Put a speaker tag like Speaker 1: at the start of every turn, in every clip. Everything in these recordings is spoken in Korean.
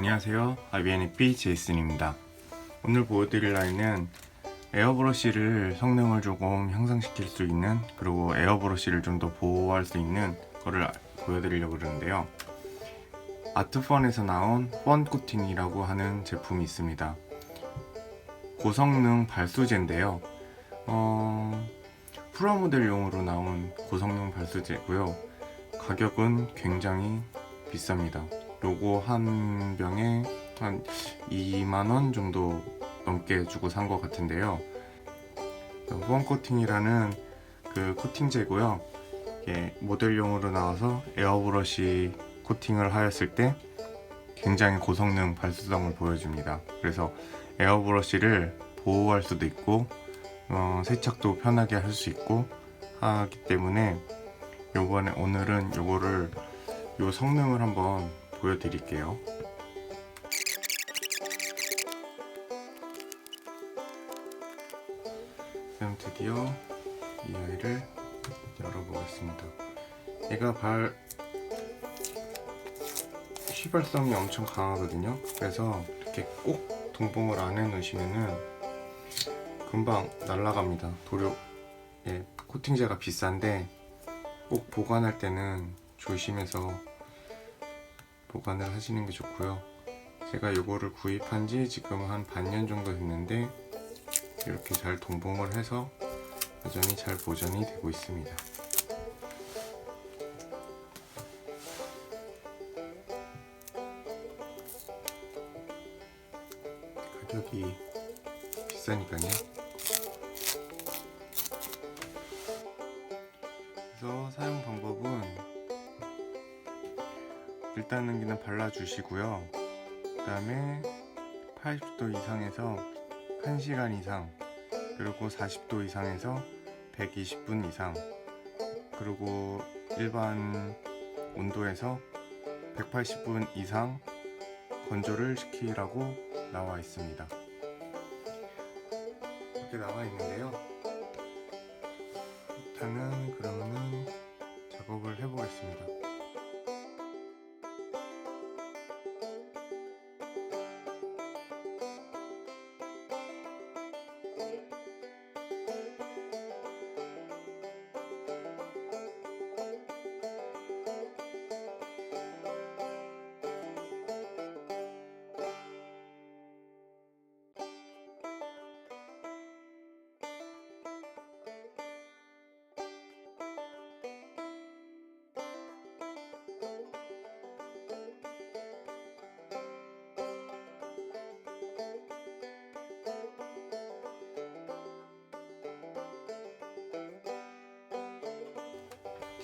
Speaker 1: 안녕하세요. IBNP 제이슨입니다. 오늘 보여드릴 라인은 에어브러쉬를 성능을 조금 향상시킬 수 있는 그리고 에어브러쉬를 좀 더 보호할 수 있는 거를 보여드리려고 그러는데요. 아트펀에서 나온 펀 코팅이라고 하는 제품이 있습니다. 고성능 발수제인데요. 어, 프로모델용으로 나온 고성능 발수제고요. 가격은 굉장히 비쌉니다. 요거 한 병에 한 2만원 정도 넘게 주고 산 것 같은데요. 후원 코팅이라는 그 코팅제고요. 이게 모델용으로 나와서 에어브러쉬 코팅을 하였을 때 굉장히 고성능 발수성을 보여줍니다. 그래서 에어브러쉬를 보호할 수도 있고 어, 세척도 편하게 할 수 있고 하기 때문에 요번에 오늘은 요거를 요 성능을 한번 보여드릴게요. 그럼 드디어 이 아이를 열어보겠습니다. 얘가 발 휘발성이 엄청 강하거든요. 그래서 이렇게 꼭 동봉을 안 해놓으시면은 금방 날아갑니다. 도료 예, 코팅제가 비싼데 꼭 보관할 때는 조심해서 보관을 하시는 게 좋고요. 제가 요거를 구입한 지 지금 한 반년 정도 됐는데 이렇게 잘 동봉을 해서 여전히 잘 보존이 되고 있습니다. 가격이 비싸니까요. 그래서 사용 방법은 일단은 그냥 발라주시고요. 그 다음에 80도 이상에서 1시간 이상 그리고 40도 이상에서 120분 이상 그리고 일반 온도에서 180분 이상 건조를 시키라고 나와 있습니다. 이렇게 나와 있는데요. 일단은 그러면은 작업을 해보겠습니다.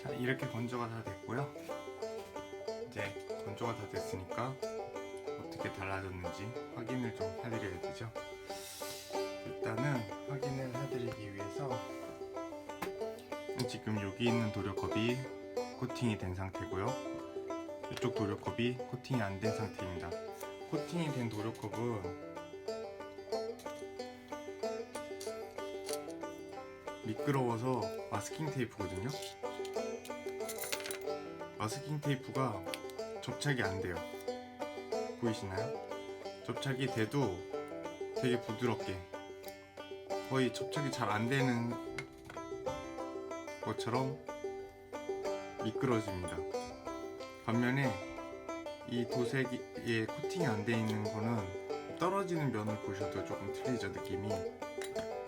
Speaker 1: 자, 이렇게 건조가 다 됐고요. 이제 건조가 다 됐으니까 어떻게 달라졌는지 확인을 좀 해드려야 되죠. 일단은 확인을 해드리기 위해서 지금 여기 있는 도료컵이 코팅이 된 상태고요. 이쪽 도료컵이 코팅이 안 된 상태입니다. 코팅이 된 도료컵은 미끄러워서 마스킹 테이프거든요. 마스킹 테이프가 접착이 안 돼요. 보이시나요? 접착이 돼도 되게 부드럽게 거의 접착이 잘 안 되는 것처럼 미끄러집니다. 반면에 이 도색에 코팅이 안 돼 있는 거는 떨어지는 면을 보셔도 조금 틀리죠 느낌이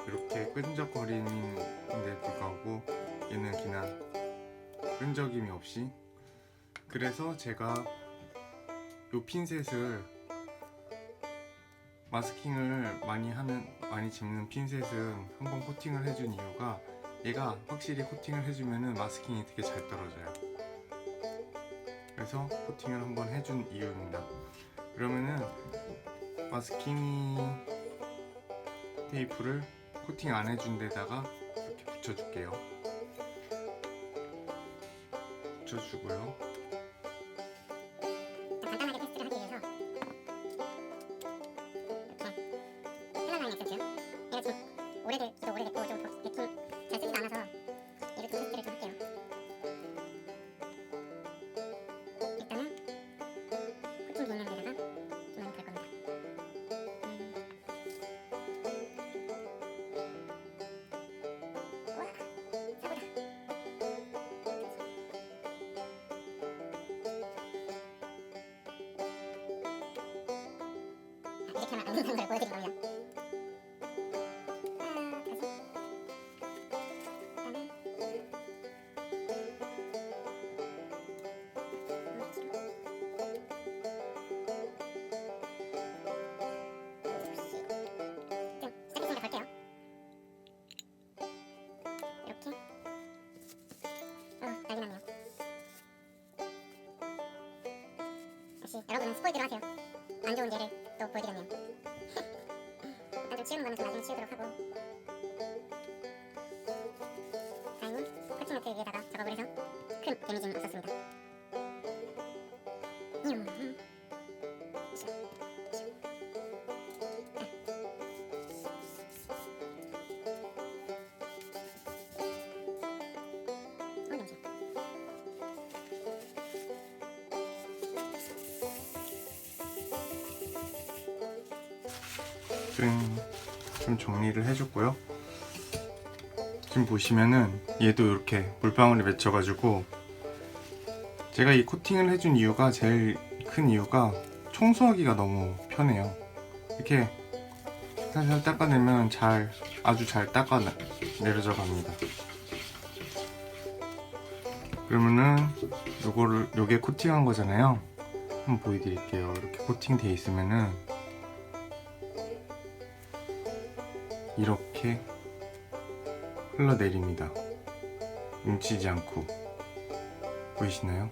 Speaker 1: 이렇게 끈적거리는데 불구하고 얘는 그냥 끈적임이 없이 그래서 제가 요 핀셋을 마스킹을 많이 하는 많이 집는 핀셋은 한번 코팅을 해준 이유가 얘가 확실히 코팅을 해주면은 마스킹이 되게 잘 떨어져요. 그래서 코팅을 한번 해준 이유입니다. 그러면은 마스킹 테이프를 코팅 안 해준 데다가 이렇게 붙여줄게요. 붙여주고요.
Speaker 2: 이렇게 하면 안 된다는 걸 보여드린 겁니다. 여러분은 스포이드로 하세요. 안 좋은 예를 또 보여드렸네요. 일단 좀 치우는 거는 좀 나중에 치우도록 하고. 다행히 커팅매트 위에다가 작업을 해서 큰 데미지는 없었습니다.
Speaker 1: 좀, 좀 정리를 해줬고요. 지금 보시면은 얘도 이렇게 물방울이 맺혀가지고 제가 이 코팅을 해준 이유가 제일 큰 이유가 청소하기가 너무 편해요. 이렇게 살살 닦아내면 잘 아주 잘 닦아 내려져 갑니다. 그러면은 요거를 요게 코팅한 거잖아요. 한번 보여드릴게요. 이렇게 코팅돼 있으면은 이렇게 흘러내립니다. 뭉치지 않고 보이시나요?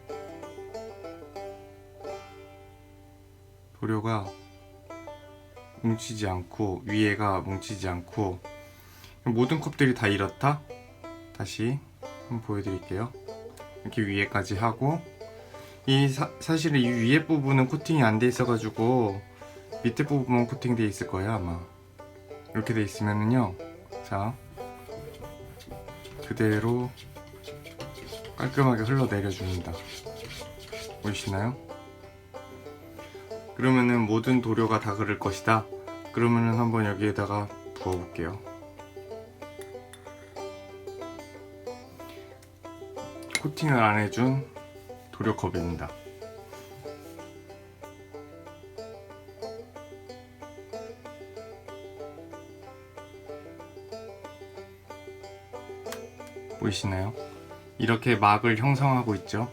Speaker 1: 도료가 뭉치지 않고 위에가 뭉치지 않고 모든 컵들이 다 이렇다. 다시 한번 보여드릴게요. 이렇게 위에까지 하고 이 사, 사실은 이 위에 부분은 코팅이 안 돼 있어가지고 밑에 부분만 코팅돼 있을 거예요 아마. 이렇게 돼 있으면은요 자 그대로 깔끔하게 흘러내려 줍니다. 보이시나요? 그러면은 모든 도료가 다 그럴 것이다. 그러면은 한번 여기에다가 부어 볼게요. 코팅을 안 해준 도료컵입니다 보이시나요? 이렇게 막을 형성하고 있죠.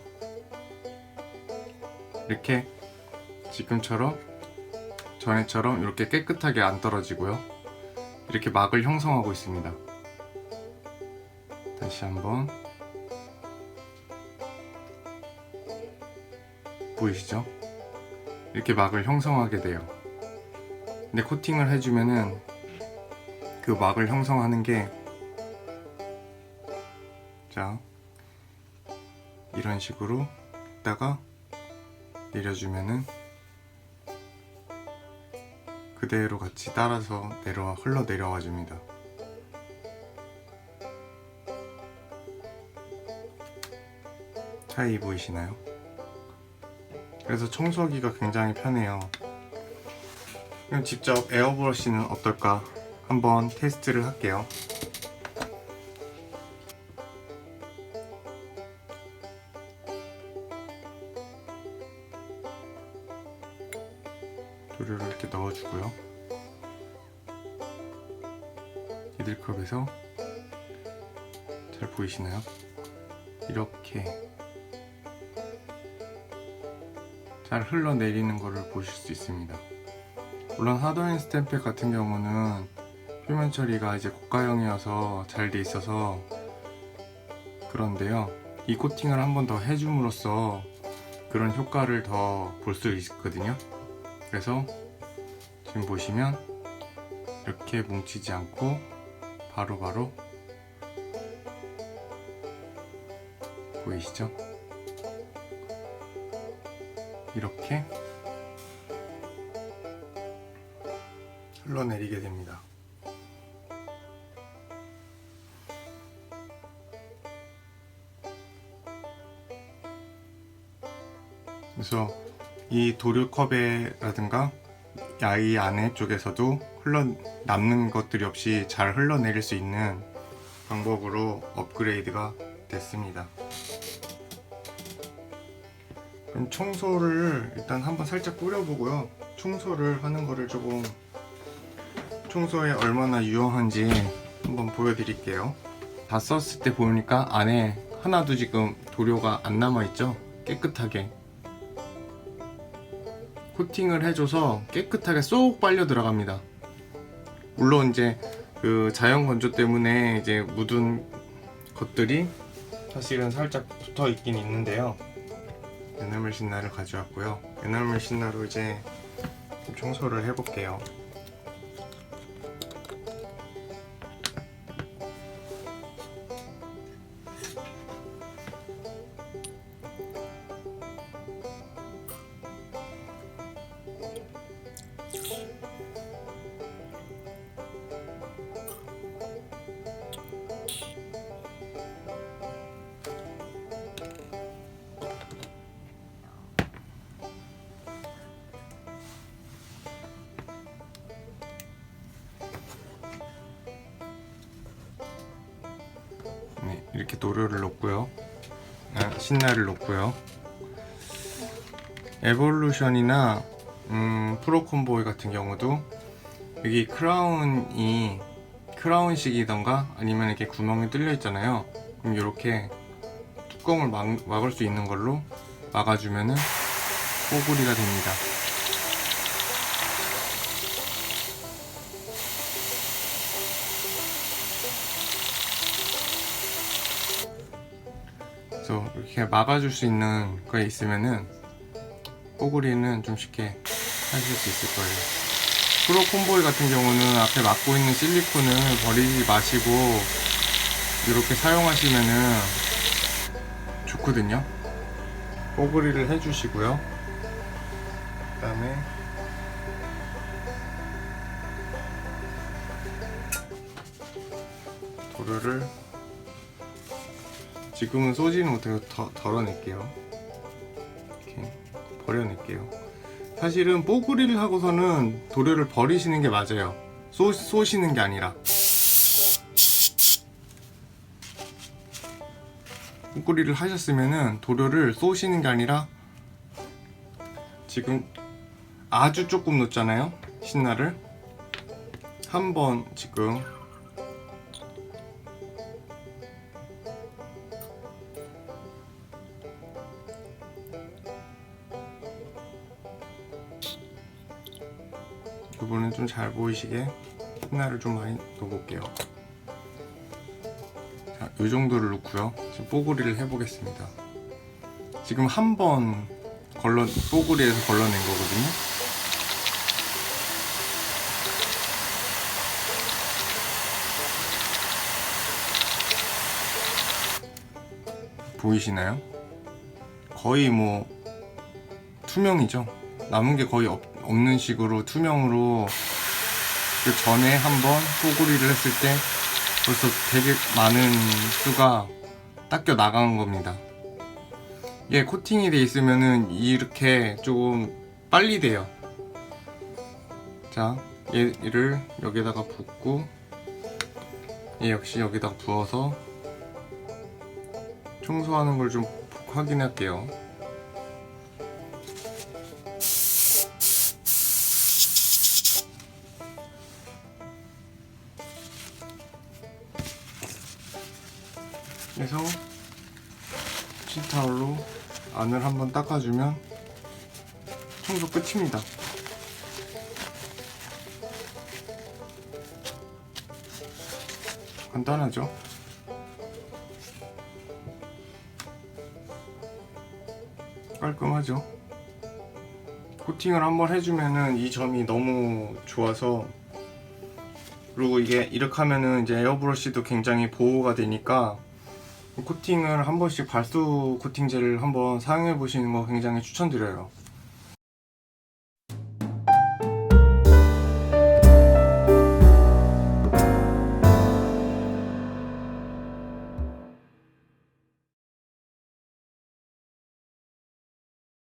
Speaker 1: 이렇게 지금처럼 전에처럼 이렇게 깨끗하게 안 떨어지고요. 이렇게 막을 형성하고 있습니다. 다시 한번 보이시죠? 이렇게 막을 형성하게 돼요. 근데 코팅을 해주면은 그 막을 형성하는 게 자, 이런 식으로 있다가 내려주면은 그대로 같이 따라서 내려와 흘러 내려와 줍니다. 차이 보이시나요? 그래서 청소하기가 굉장히 편해요. 그럼 직접 에어브러쉬는 어떨까 한번 테스트를 할게요. 보이시나요? 이렇게 잘 흘러내리는 것을 보실 수 있습니다. 물론 하드앤 스탬프 같은 경우는 표면 처리가 이제 고가형이어서 잘 돼 있어서 그런데요. 이 코팅을 한 번 더 해줌으로써 그런 효과를 더 볼 수 있거든요. 그래서 지금 보시면 이렇게 뭉치지 않고 바로바로 보이시죠? 이렇게 흘러내리게 됩니다. 그래서 이 도료컵에라든가 야이 안에 쪽에서도 흘러 남는 것들이 없이 잘 흘러내릴 수 있는 방법으로 업그레이드가 됐습니다. 청소를 일단 한번 살짝 뿌려보고요. 청소를 하는 거를 조금 청소에 얼마나 유용한지 한번 보여드릴게요. 다 썼을 때 보니까 안에 하나도 지금 도료가 안 남아있죠? 깨끗하게. 코팅을 해줘서 깨끗하게 쏙 빨려 들어갑니다. 물론 이제 그 자연 건조 때문에 이제 묻은 것들이 사실은 살짝 붙어 있긴 있는데요. 에나멜 신나를 가져왔고요. 에나멜 신나로 이제 좀 청소를 해볼게요. 이렇게 도료를 넣고요. 아, 신나를 넣고요. 에볼루션이나 음, 프로콤보이 같은 경우도 여기 크라운이 크라운식이던가 아니면 이렇게 구멍이 뚫려 있잖아요. 그럼 이렇게 뚜껑을 막, 막을 수 있는 걸로 막아주면은 뽀글이가 됩니다. 이렇게 막아줄 수 있는 거에 있으면은 뽀글이는 좀 쉽게 하실 수 있을 거예요. 프로 콤보이 같은 경우는 앞에 막고 있는 실리콘을 버리지 마시고 이렇게 사용하시면은 좋거든요. 뽀글이를 해주시고요. 그 다음에 도료를 지금은 쏘지는 못해서 더, 덜어낼게요. 이렇게 버려낼게요. 사실은 뽀글이를 하고서는 도료를 버리시는 게 맞아요. 쏘, 쏘시는 게 아니라. 뽀글이를 하셨으면은 도료를 쏘시는 게 아니라 지금 아주 조금 넣었잖아요. 신나를 한 번 지금 부분은 좀 잘 보이시게 신나를 좀 많이 넣어볼게요. 자, 이 정도를 넣고요. 지금 뽀글이를 해보겠습니다. 지금 한 번 걸러 뽀글이에서 걸러낸 거거든요. 보이시나요? 거의 뭐 투명이죠. 남은 게 거의 없, 없는 식으로 투명으로 그 전에 한번 뽀글이를 했을 때 벌써 되게 많은 수가 닦여 나간 겁니다. 얘 코팅이 돼 있으면은 이렇게 조금 빨리 돼요. 자, 얘를 여기다가 붓고 얘 역시 여기다가 부어서 청소하는 걸 좀 확인할게요. 그래서 치타올로 안을 한번 닦아주면 청소 끝입니다. 간단하죠? 깔끔하죠? 코팅을 한번 해주면은 이 점이 너무 좋아서 그리고 이게 이렇게 하면은 이제 에어브러쉬도 굉장히 보호가 되니까 코팅을 한 번씩 발수 코팅제를 한번 사용해 보시는 거 굉장히 추천드려요.